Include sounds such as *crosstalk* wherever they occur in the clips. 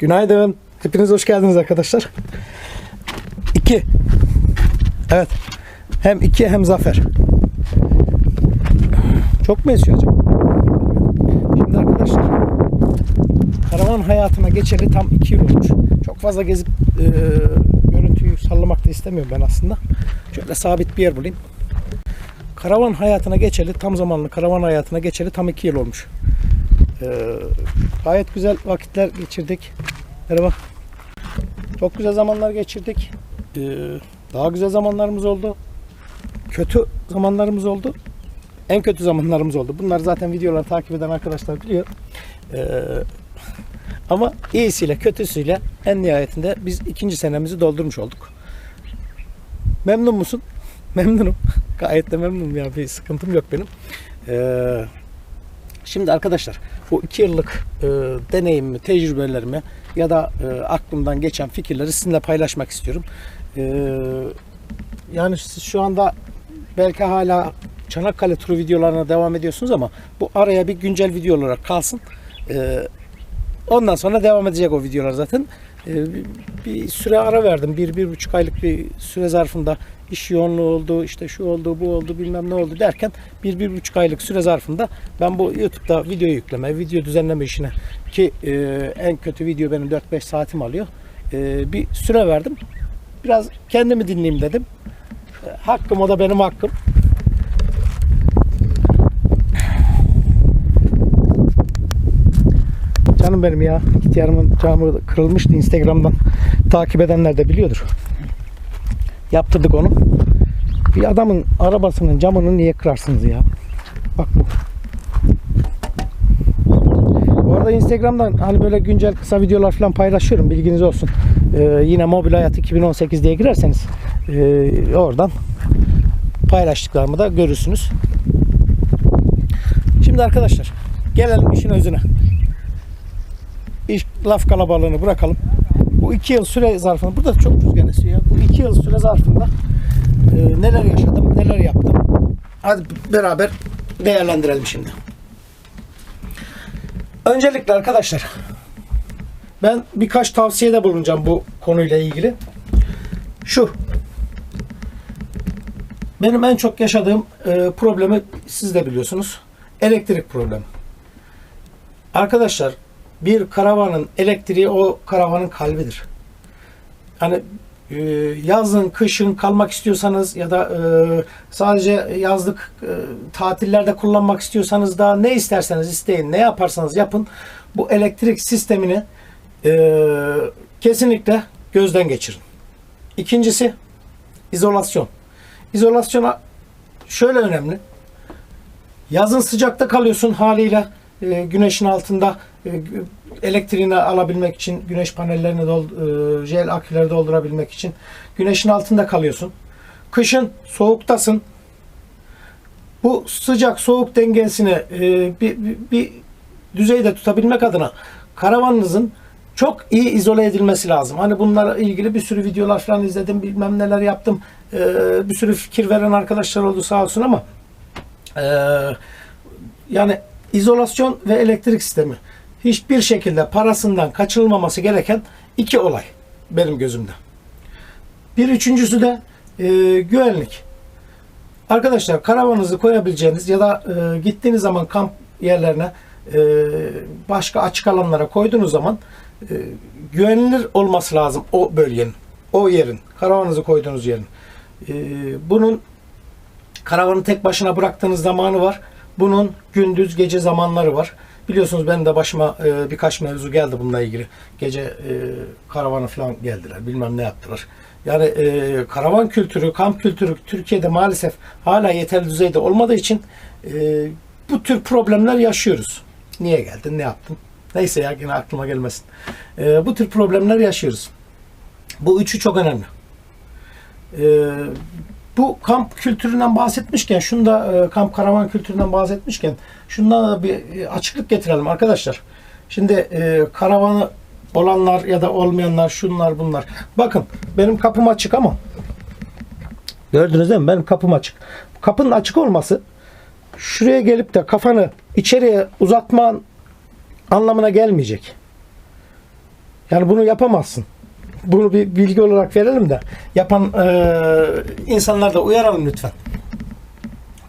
Günaydın. Hepiniz hoş geldiniz arkadaşlar. İki. Evet. Hem iki hem zafer. Çok mu esiyor acaba? Şimdi arkadaşlar karavan hayatına geçeli tam iki yıl olmuş. Çok fazla gezip e, görüntüyü sallamak da istemiyorum ben aslında. Şöyle sabit bir yer bulayım. Karavan hayatına geçeli tam zamanlı karavan hayatına geçeli tam iki yıl olmuş. Ee, gayet güzel vakitler geçirdik. Merhaba. Çok güzel zamanlar geçirdik. Ee, daha güzel zamanlarımız oldu. Kötü zamanlarımız oldu. En kötü zamanlarımız oldu. Bunlar zaten videoları takip eden arkadaşlar biliyor. Ee, ama iyisiyle kötüsüyle en nihayetinde biz ikinci senemizi doldurmuş olduk. Memnun musun? *laughs* Memnunum. Gayet de memnunum ya. Bir sıkıntım yok benim. Ee, Şimdi arkadaşlar bu iki yıllık e, deneyimimi, tecrübelerimi ya da e, aklımdan geçen fikirleri sizinle paylaşmak istiyorum. E, yani siz şu anda belki hala Çanakkale turu videolarına devam ediyorsunuz ama bu araya bir güncel video olarak kalsın. E, ondan sonra devam edecek o videolar zaten. E, bir, bir süre ara verdim. Bir, bir buçuk aylık bir süre zarfında iş yoğunluğu oldu, işte şu oldu, bu oldu, bilmem ne oldu derken bir, bir buçuk aylık süre zarfında ben bu YouTube'da video yükleme, video düzenleme işine ki e, en kötü video benim 4-5 saatim alıyor. E, bir süre verdim. Biraz kendimi dinleyeyim dedim. E, hakkım o da benim hakkım. Canım benim ya. İhtiyarımın camı kırılmıştı Instagram'dan. Takip edenler de biliyordur. Yaptırdık onu. Bir adamın arabasının camını niye kırarsınız ya? Bak bu. Bu arada Instagram'dan hani böyle güncel kısa videolar falan paylaşıyorum. Bilginiz olsun. Ee, yine Mobil Hayat 2018 diye girerseniz ee, oradan paylaştıklarımı da görürsünüz. Şimdi arkadaşlar gelelim işin özüne. İş, laf kalabalığını bırakalım. Bu iki yıl süre zarfında, burada çok rüzgar esiyor ya. Bu iki yıl süre zarfında e, neler yaşadım, neler yaptım. Hadi beraber değerlendirelim şimdi. Öncelikle arkadaşlar ben birkaç tavsiyede bulunacağım bu konuyla ilgili. Şu benim en çok yaşadığım e, problemi siz de biliyorsunuz. Elektrik problemi. Arkadaşlar bir karavanın elektriği o karavanın kalbidir. Hani e, yazın, kışın kalmak istiyorsanız ya da e, sadece yazlık e, tatillerde kullanmak istiyorsanız da ne isterseniz isteyin, ne yaparsanız yapın. Bu elektrik sistemini e, kesinlikle gözden geçirin. İkincisi izolasyon. İzolasyona şöyle önemli. Yazın sıcakta kalıyorsun haliyle güneşin altında elektriğini alabilmek için güneş panellerini dol, e, jel aküleri doldurabilmek için güneşin altında kalıyorsun. Kışın soğuktasın. Bu sıcak soğuk dengesini e, bir, bir, bir düzeyde tutabilmek adına karavanınızın çok iyi izole edilmesi lazım. Hani bunlarla ilgili bir sürü videolar falan izledim, bilmem neler yaptım. E, bir sürü fikir veren arkadaşlar oldu sağ olsun ama e, yani izolasyon ve elektrik sistemi hiçbir şekilde parasından kaçınılmaması gereken iki olay benim gözümde. Bir üçüncüsü de e, güvenlik. Arkadaşlar karavanınızı koyabileceğiniz ya da e, gittiğiniz zaman kamp yerlerine e, başka açık alanlara koyduğunuz zaman e, güvenilir olması lazım o bölgenin, o yerin, karavanınızı koyduğunuz yerin. E, bunun karavanı tek başına bıraktığınız zamanı var. Bunun gündüz gece zamanları var. Biliyorsunuz benim de başıma e, birkaç mevzu geldi bununla ilgili. Gece e, karavanı falan geldiler. Bilmem ne yaptılar. Yani e, karavan kültürü, kamp kültürü Türkiye'de maalesef hala yeterli düzeyde olmadığı için e, bu tür problemler yaşıyoruz. Niye geldin, ne yaptın? Neyse ya yine aklıma gelmesin. E, bu tür problemler yaşıyoruz. Bu üçü çok önemli. E, bu kamp kültüründen bahsetmişken, şunda e, kamp karavan kültüründen bahsetmişken, şundan da bir e, açıklık getirelim arkadaşlar. Şimdi e, karavanı olanlar ya da olmayanlar, şunlar bunlar. Bakın benim kapım açık ama gördünüz değil mi? Benim kapım açık. Kapının açık olması şuraya gelip de kafanı içeriye uzatman anlamına gelmeyecek. Yani bunu yapamazsın. Bunu bir bilgi olarak verelim de yapan e, insanlar da uyaralım lütfen.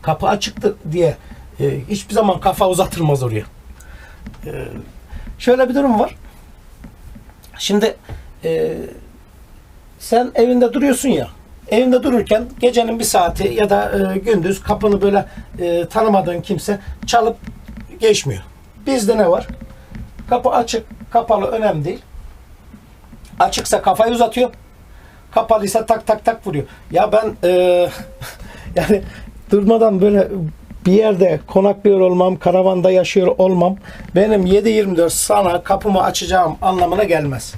Kapı açıktı diye e, hiçbir zaman kafa uzatılmaz oraya. E, şöyle bir durum var. Şimdi e, sen evinde duruyorsun ya. Evinde dururken gecenin bir saati ya da e, gündüz kapını böyle e, tanımadığın kimse çalıp geçmiyor. Bizde ne var? Kapı açık, kapalı önemli değil. Açıksa kafayı uzatıyor. Kapalıysa tak tak tak vuruyor. Ya ben e, *laughs* yani durmadan böyle bir yerde konaklıyor olmam, karavanda yaşıyor olmam benim 7-24 sana kapımı açacağım anlamına gelmez.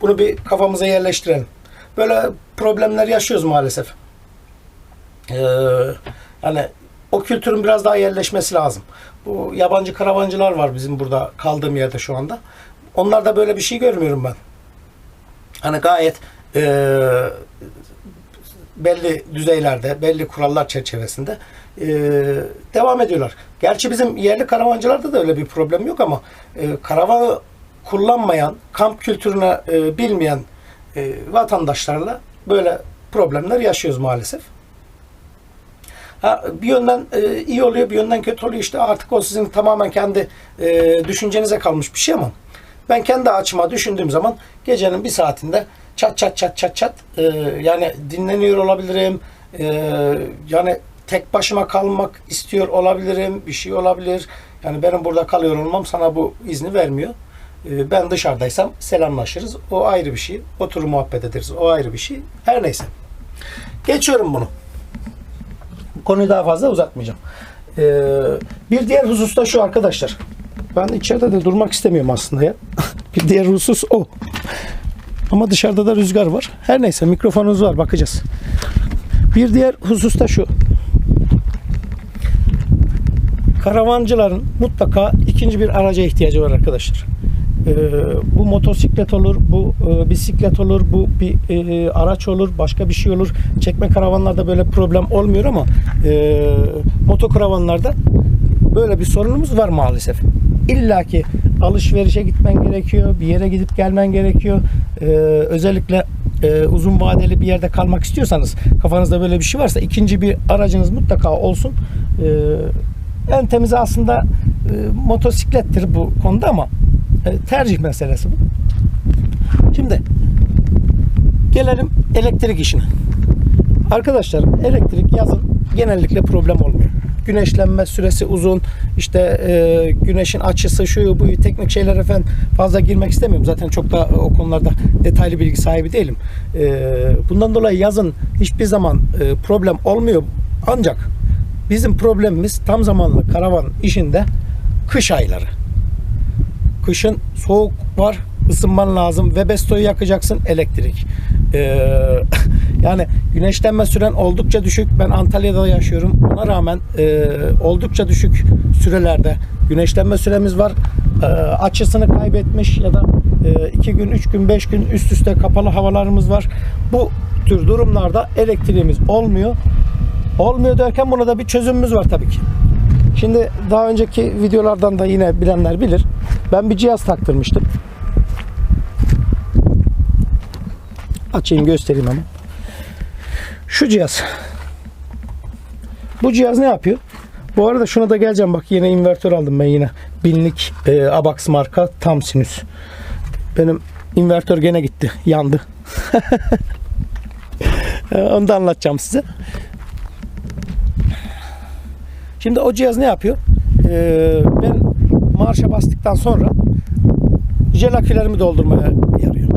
Bunu bir kafamıza yerleştirelim. Böyle problemler yaşıyoruz maalesef. Ee, yani o kültürün biraz daha yerleşmesi lazım. Bu yabancı karavancılar var bizim burada kaldığım yerde şu anda. Onlarda böyle bir şey görmüyorum ben. Hani gayet eee, belli düzeylerde, belli kurallar çerçevesinde eee, devam ediyorlar. Gerçi bizim yerli karavancılarda da öyle bir problem yok ama eee, karavanı kullanmayan, kamp kültürüne eee, bilmeyen eee, vatandaşlarla böyle problemler yaşıyoruz maalesef. Ha, bir yönden e, iyi oluyor, bir yönden kötü oluyor. İşte artık o sizin tamamen kendi e, düşüncenize kalmış bir şey ama ben kendi açıma düşündüğüm zaman gecenin bir saatinde çat çat çat çat çat e, yani dinleniyor olabilirim. E, yani tek başıma kalmak istiyor olabilirim. Bir şey olabilir. Yani benim burada kalıyor olmam sana bu izni vermiyor. E, ben dışarıdaysam selamlaşırız. O ayrı bir şey. Oturur muhabbet ederiz. O ayrı bir şey. Her neyse. Geçiyorum bunu. Konuyu daha fazla uzatmayacağım. Ee, bir diğer husus da şu arkadaşlar. Ben içeride de durmak istemiyorum aslında ya. *laughs* bir diğer husus o. Ama dışarıda da rüzgar var. Her neyse mikrofonumuz var bakacağız. Bir diğer husus da şu. Karavancıların mutlaka ikinci bir araca ihtiyacı var arkadaşlar. Ee, bu motosiklet olur, bu e, bisiklet olur, bu bir e, araç olur, başka bir şey olur. Çekme karavanlarda böyle problem olmuyor ama e, motokaravanlarda böyle bir sorunumuz var maalesef. İlla ki alışverişe gitmen gerekiyor, bir yere gidip gelmen gerekiyor. Ee, özellikle e, uzun vadeli bir yerde kalmak istiyorsanız, kafanızda böyle bir şey varsa ikinci bir aracınız mutlaka olsun. Ee, en temizi aslında e, motosiklettir bu konuda ama e, tercih meselesi bu. Şimdi gelelim elektrik işine. Arkadaşlar elektrik yazın genellikle problem olmuyor. Güneşlenme süresi uzun. İşte e, güneşin açısı şu bu teknik şeylere falan fazla girmek istemiyorum. Zaten çok da o konularda detaylı bilgi sahibi değilim. E, bundan dolayı yazın hiçbir zaman e, problem olmuyor. Ancak bizim problemimiz tam zamanlı karavan işinde kış ayları. Kışın soğuk var, ısınman lazım. Webesto'yu yakacaksın, elektrik. Ee, *laughs* yani güneşlenme süren oldukça düşük. Ben Antalya'da yaşıyorum. Ona rağmen e, oldukça düşük sürelerde güneşlenme süremiz var. Ee, açısını kaybetmiş ya da 2 gün, 3 gün, 5 gün üst üste kapalı havalarımız var. Bu tür durumlarda elektriğimiz olmuyor. Olmuyor derken buna da bir çözümümüz var tabii ki. Şimdi daha önceki videolardan da yine bilenler bilir. Ben bir cihaz taktırmıştım. Açayım göstereyim ama. Şu cihaz. Bu cihaz ne yapıyor? Bu arada şuna da geleceğim bak yine invertör aldım ben yine. Binlik e, Abax marka tam sinüs. Benim invertör gene gitti. Yandı. *laughs* Onu da anlatacağım size. Şimdi o cihaz ne yapıyor? Ee, ben marşa bastıktan sonra jel doldurmaya yarıyor.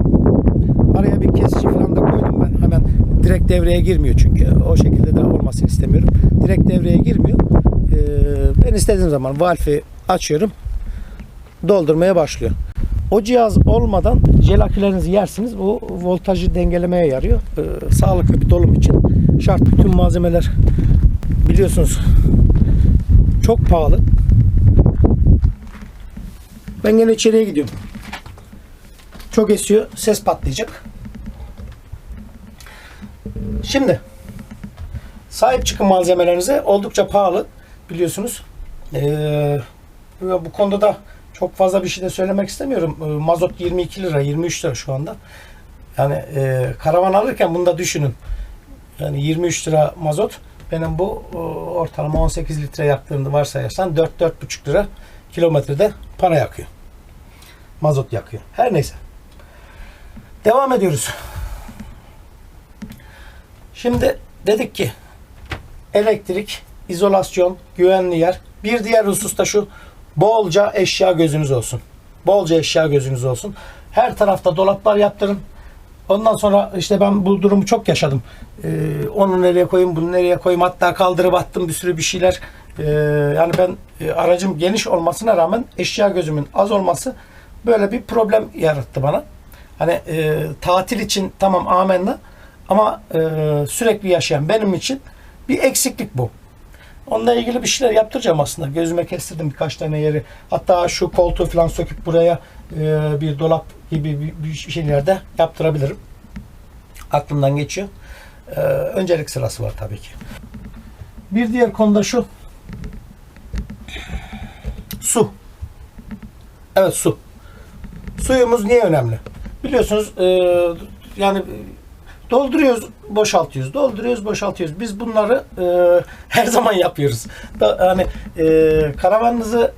Araya bir kesici falan da koydum ben. Hemen direkt devreye girmiyor çünkü. O şekilde de olmasını istemiyorum. Direkt devreye girmiyor. Ee, ben istediğim zaman valfi açıyorum. Doldurmaya başlıyor. O cihaz olmadan jel akülerinizi yersiniz. Bu voltajı dengelemeye yarıyor. Ee, sağlıklı bir dolum için şart bütün malzemeler biliyorsunuz çok pahalı. Ben gene içeriye gidiyorum. Çok esiyor. Ses patlayacak. Şimdi sahip çıkın malzemelerinize. Oldukça pahalı biliyorsunuz. Ee, bu konuda da çok fazla bir şey de söylemek istemiyorum. E, mazot 22 lira, 23 lira şu anda. Yani e, karavan alırken bunu da düşünün. Yani 23 lira mazot benim bu e, ortalama 18 litre yaktığını varsayarsan 4-4,5 lira kilometrede para yakıyor. Mazot yakıyor. Her neyse. Devam ediyoruz. Şimdi dedik ki elektrik, izolasyon, güvenli yer. Bir diğer husus da şu bolca eşya gözünüz olsun. Bolca eşya gözünüz olsun. Her tarafta dolaplar yaptırın. Ondan sonra işte ben bu durumu çok yaşadım. Ee, onu nereye koyayım, bunu nereye koyayım. Hatta kaldırıp attım bir sürü bir şeyler. Ee, yani ben e, aracım geniş olmasına rağmen eşya gözümün az olması böyle bir problem yarattı bana. Hani e, tatil için tamam amenna ama e, sürekli yaşayan benim için bir eksiklik bu. Onunla ilgili bir şeyler yaptıracağım aslında. Gözüme kestirdim birkaç tane yeri. Hatta şu koltuğu falan söküp buraya e, bir dolap gibi bir, bir şeyler yaptırabilirim. Aklımdan geçiyor. E, öncelik sırası var tabii ki. Bir diğer konu da şu. Su. Evet su. Suyumuz niye önemli? Biliyorsunuz e, yani dolduruyoruz, boşaltıyoruz, dolduruyoruz, boşaltıyoruz. Biz bunları e, *laughs* her zaman yapıyoruz. Da, hani e, karavanınızı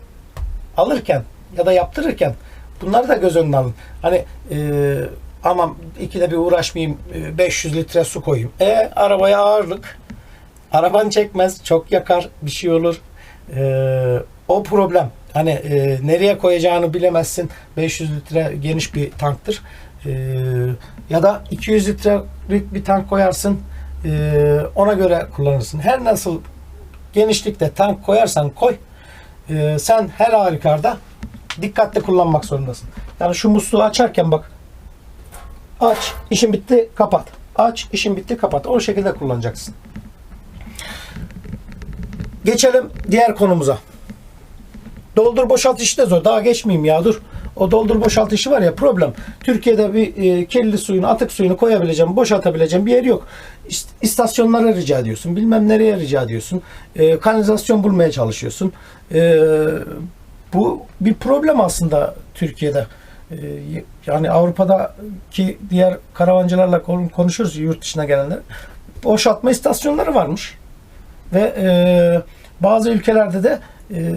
alırken ya da yaptırırken bunları da göz önüne alın. Hani e, aman ikide bir uğraşmayayım, e, 500 litre su koyayım. E arabaya ağırlık. Araban çekmez, çok yakar, bir şey olur. E, o problem. Hani e, nereye koyacağını bilemezsin. 500 litre geniş bir tanktır. E, ya da 200 litrelik bir tank koyarsın. E, ona göre kullanırsın. Her nasıl genişlikte tank koyarsan koy. e, sen her halükarda dikkatli kullanmak zorundasın. Yani şu musluğu açarken bak aç, işin bitti, kapat. Aç, işin bitti, kapat. O şekilde kullanacaksın. Geçelim diğer konumuza. Doldur boşalt işi de zor. Daha geçmeyeyim ya dur. O doldur boşalt işi var ya problem. Türkiye'de bir e, kirli suyunu, atık suyunu koyabileceğim, boşaltabileceğim bir yer yok. İst- İstasyonlara rica ediyorsun. Bilmem nereye rica ediyorsun. E, kanalizasyon bulmaya çalışıyorsun. E, bu bir problem aslında Türkiye'de. E, yani Avrupa'daki diğer karavancılarla kon- konuşuyoruz yurt dışına gelenler. Boşaltma istasyonları varmış. Ve e, bazı ülkelerde de e,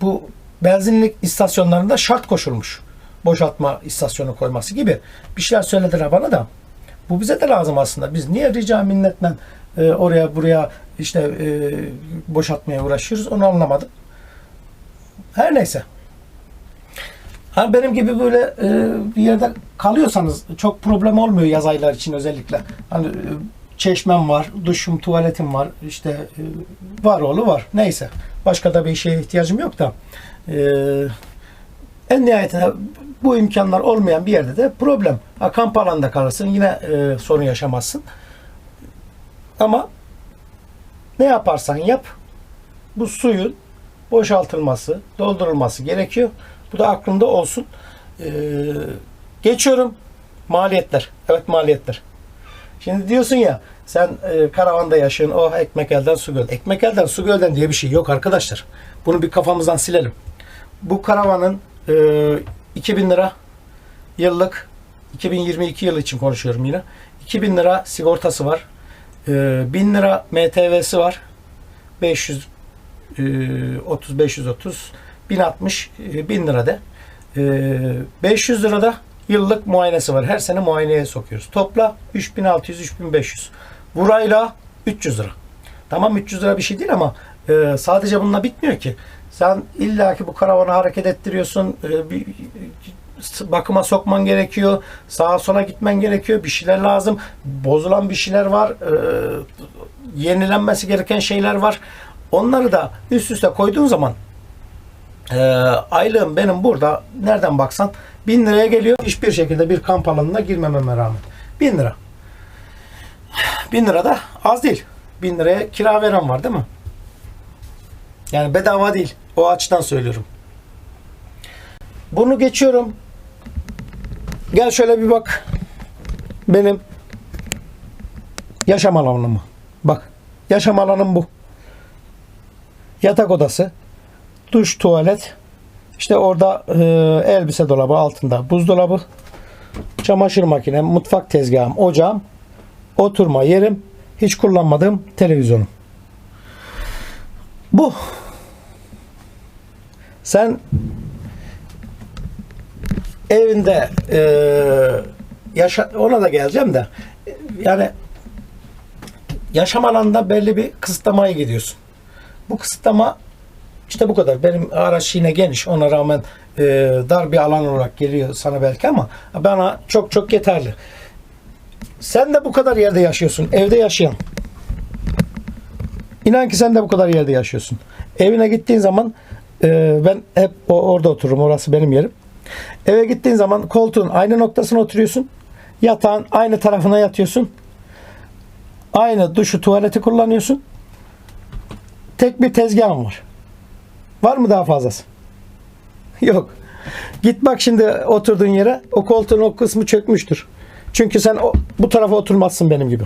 bu benzinlik istasyonlarında şart koşulmuş. Boşaltma istasyonu koyması gibi bir şeyler söylediler bana da. Bu bize de lazım aslında. Biz niye rica minnetle e, oraya buraya işte e, boşaltmaya uğraşıyoruz onu anlamadım. Her neyse. Hani benim gibi böyle e, bir yerde kalıyorsanız çok problem olmuyor yaz aylar için özellikle. Hani e, çeşmem var, duşum, tuvaletim var, işte e, var oğlu var. Neyse. Başka da bir şeye ihtiyacım yok da. E, en nihayetinde bu imkanlar olmayan bir yerde de problem. Ha, kamp alanında kalırsın yine e, sorun yaşamazsın. Ama ne yaparsan yap bu suyun boşaltılması, doldurulması gerekiyor. Bu da aklında olsun. Ee, geçiyorum. Maliyetler. Evet maliyetler. Şimdi diyorsun ya sen e, karavanda yaşıyorsun. Oh ekmek elden su göl. Ekmek elden su gölden diye bir şey yok arkadaşlar. Bunu bir kafamızdan silelim. Bu karavanın e, 2000 lira yıllık 2022 yılı için konuşuyorum yine. 2000 lira sigortası var. E, 1000 lira MTV'si var. 500 e, 30 530 1060 e, 1000 lira de. E, 500 lira da yıllık muayenesi var. Her sene muayeneye sokuyoruz. Topla 3600 3500. Burayla 300 lira. Tamam 300 lira bir şey değil ama e, sadece bununla bitmiyor ki. Sen illaki bu karavanı hareket ettiriyorsun. E, bir, bakıma sokman gerekiyor. Sağa sola gitmen gerekiyor. Bir şeyler lazım. Bozulan bir şeyler var. E, yenilenmesi gereken şeyler var. Onları da üst üste koyduğun zaman e, aylığım benim burada nereden baksan 1000 liraya geliyor. Hiçbir şekilde bir kamp alanına girmememe rağmen. 1000 lira. 1000 lira da az değil. 1000 liraya kira veren var değil mi? Yani bedava değil. O açıdan söylüyorum. Bunu geçiyorum. Gel şöyle bir bak. Benim yaşam alanım. Bak. Yaşam alanım bu. Yatak odası, duş, tuvalet, İşte orada e, elbise dolabı altında buzdolabı, çamaşır makinem, mutfak tezgahım, ocağım, oturma yerim, hiç kullanmadığım televizyonum. Bu. Sen evinde e, yaşa ona da geleceğim de yani yaşam alanında belli bir kısıtlamaya gidiyorsun. Bu kısıtlama işte bu kadar. Benim araç yine geniş. Ona rağmen e, dar bir alan olarak geliyor sana belki ama bana çok çok yeterli. Sen de bu kadar yerde yaşıyorsun. Evde yaşayan. İnan ki sen de bu kadar yerde yaşıyorsun. Evine gittiğin zaman e, ben hep orada otururum. Orası benim yerim. Eve gittiğin zaman koltuğun aynı noktasına oturuyorsun. Yatağın aynı tarafına yatıyorsun. Aynı duşu tuvaleti kullanıyorsun. Tek bir tezgahın var. Var mı daha fazlası? *laughs* Yok. Git bak şimdi oturduğun yere o koltuğun o kısmı çökmüştür. Çünkü sen o, bu tarafa oturmazsın benim gibi.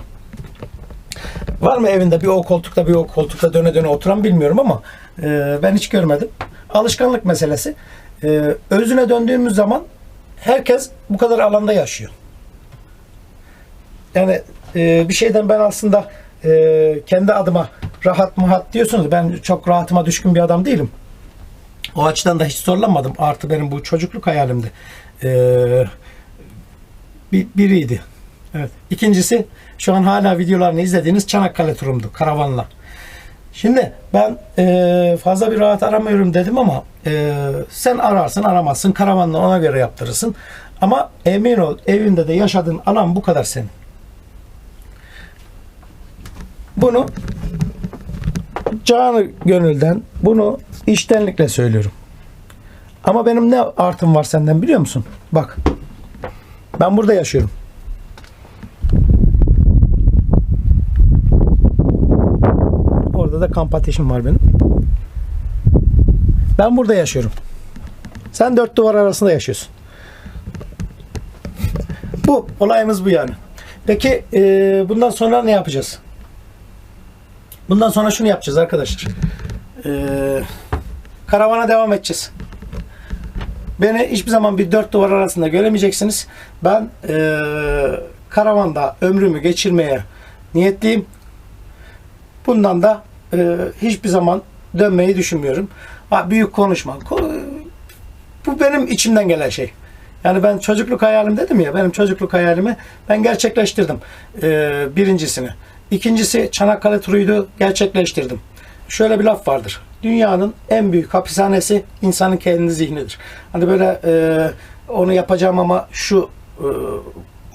Var mı evinde bir o koltukta bir o koltukta döne döne oturan bilmiyorum ama e, ben hiç görmedim. Alışkanlık meselesi. E, özüne döndüğümüz zaman herkes bu kadar alanda yaşıyor. Yani e, bir şeyden ben aslında e, kendi adıma rahat muhat diyorsunuz. Ben çok rahatıma düşkün bir adam değilim. O açıdan da hiç zorlanmadım. Artı benim bu çocukluk hayalimdi. Ee, bir, biriydi. Evet. İkincisi şu an hala videolarını izlediğiniz Çanakkale turumdu karavanla. Şimdi ben e, fazla bir rahat aramıyorum dedim ama e, sen ararsın aramazsın karavanla ona göre yaptırırsın. Ama emin ol evinde de yaşadığın alan bu kadar senin. Bunu canı gönülden bunu iştenlikle söylüyorum. Ama benim ne artım var senden biliyor musun? Bak. Ben burada yaşıyorum. Orada da kamp ateşim var benim. Ben burada yaşıyorum. Sen dört duvar arasında yaşıyorsun. Bu olayımız bu yani. Peki e, bundan sonra ne yapacağız? Bundan sonra şunu yapacağız arkadaşlar. Ee, karavana devam edeceğiz. Beni hiçbir zaman bir dört duvar arasında göremeyeceksiniz. Ben ee, karavanda ömrümü geçirmeye niyetliyim. Bundan da ee, hiçbir zaman dönmeyi düşünmüyorum. Ha, büyük konuşma. Ko- bu benim içimden gelen şey. Yani ben çocukluk hayalim dedim ya, benim çocukluk hayalimi ben gerçekleştirdim. Ee, birincisini. İkincisi Çanakkale turuydu, gerçekleştirdim. Şöyle bir laf vardır. Dünyanın en büyük hapishanesi insanın kendi zihnidir. Hani böyle e, onu yapacağım ama şu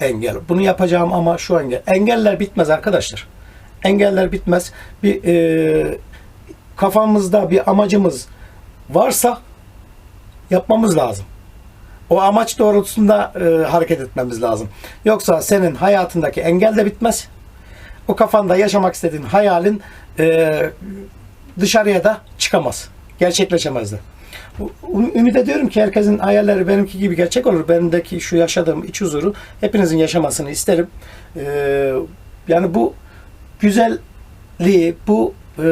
e, engel, bunu yapacağım ama şu engel. Engeller bitmez arkadaşlar. Engeller bitmez. Bir e, kafamızda bir amacımız varsa yapmamız lazım. O amaç doğrultusunda e, hareket etmemiz lazım. Yoksa senin hayatındaki engel de bitmez. O kafanda yaşamak istediğin hayalin e, dışarıya da çıkamaz. Gerçekleşemez de. Ümit ediyorum ki herkesin hayalleri benimki gibi gerçek olur. Benimdeki şu yaşadığım iç huzuru hepinizin yaşamasını isterim. E, yani bu güzelliği, bu e,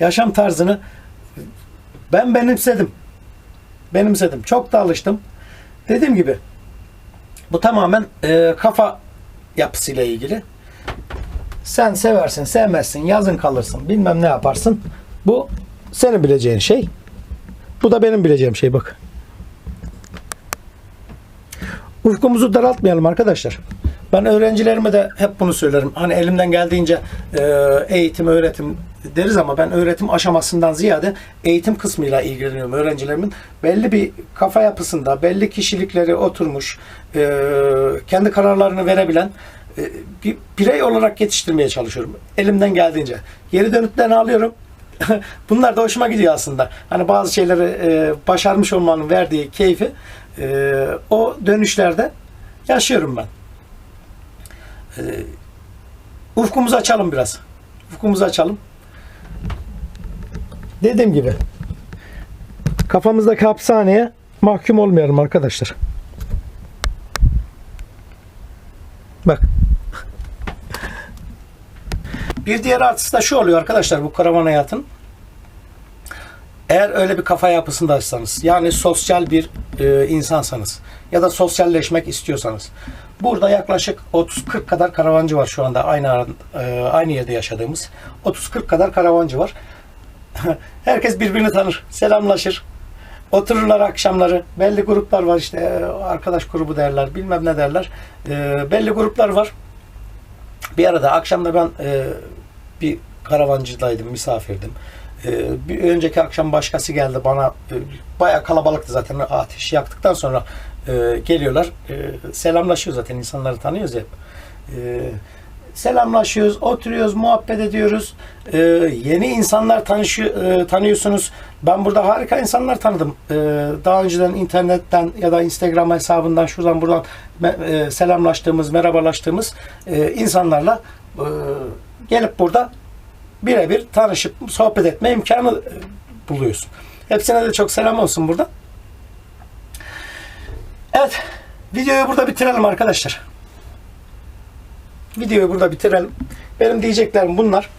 yaşam tarzını ben benimsedim. Benimsedim. Çok da alıştım. Dediğim gibi bu tamamen e, kafa yapısıyla ilgili. Sen seversin, sevmezsin, yazın kalırsın, bilmem ne yaparsın. Bu senin bileceğin şey. Bu da benim bileceğim şey bak. Ufkumuzu daraltmayalım arkadaşlar. Ben öğrencilerime de hep bunu söylerim. Hani elimden geldiğince e, eğitim, öğretim deriz ama ben öğretim aşamasından ziyade eğitim kısmıyla ilgileniyorum öğrencilerimin. Belli bir kafa yapısında, belli kişilikleri oturmuş, e, kendi kararlarını verebilen e, bir birey olarak yetiştirmeye çalışıyorum. Elimden geldiğince. Geri dönütlerini alıyorum. *laughs* Bunlar da hoşuma gidiyor aslında. Hani bazı şeyleri başarmış olmanın verdiği keyfi o dönüşlerde yaşıyorum ben. E, ufkumuzu açalım biraz. Ufkumuzu açalım. Dediğim gibi kafamızdaki hapishaneye mahkum olmayalım arkadaşlar. Bak. Bir diğer artısı da şu oluyor arkadaşlar bu karavan hayatın. Eğer öyle bir kafa yapısındaysanız, yani sosyal bir e, insansanız ya da sosyalleşmek istiyorsanız, burada yaklaşık 30-40 kadar karavancı var şu anda aynı e, aynı yerde yaşadığımız. 30-40 kadar karavancı var. *laughs* Herkes birbirini tanır, selamlaşır. Otururlar akşamları. Belli gruplar var işte e, arkadaş grubu derler, bilmem ne derler. E, belli gruplar var. Bir arada akşamda ben bir karavancıdaydım, misafirdim. Bir önceki akşam başkası geldi bana. Bayağı kalabalıktı zaten. Ateş yaktıktan sonra e, geliyorlar. E, selamlaşıyor zaten. insanları tanıyoruz hep. E, selamlaşıyoruz, oturuyoruz, muhabbet ediyoruz. Yeni insanlar tanışıyor, e, tanıyorsunuz. Ben burada harika insanlar tanıdım. E, daha önceden internetten ya da Instagram hesabından şuradan buradan e, selamlaştığımız, merhabalaştığımız e, insanlarla e, gelip burada birebir tanışıp sohbet etme imkanı buluyorsun. Hepsine de çok selam olsun burada. Evet, videoyu burada bitirelim arkadaşlar. Videoyu burada bitirelim. Benim diyeceklerim bunlar.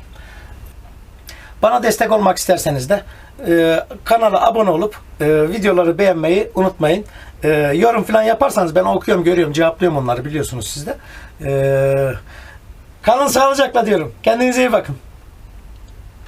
Bana destek olmak isterseniz de e, kanala abone olup e, videoları beğenmeyi unutmayın. E, yorum falan yaparsanız ben okuyorum, görüyorum, cevaplıyorum onları biliyorsunuz siz de. E, kalın sağlıcakla diyorum. Kendinize iyi bakın.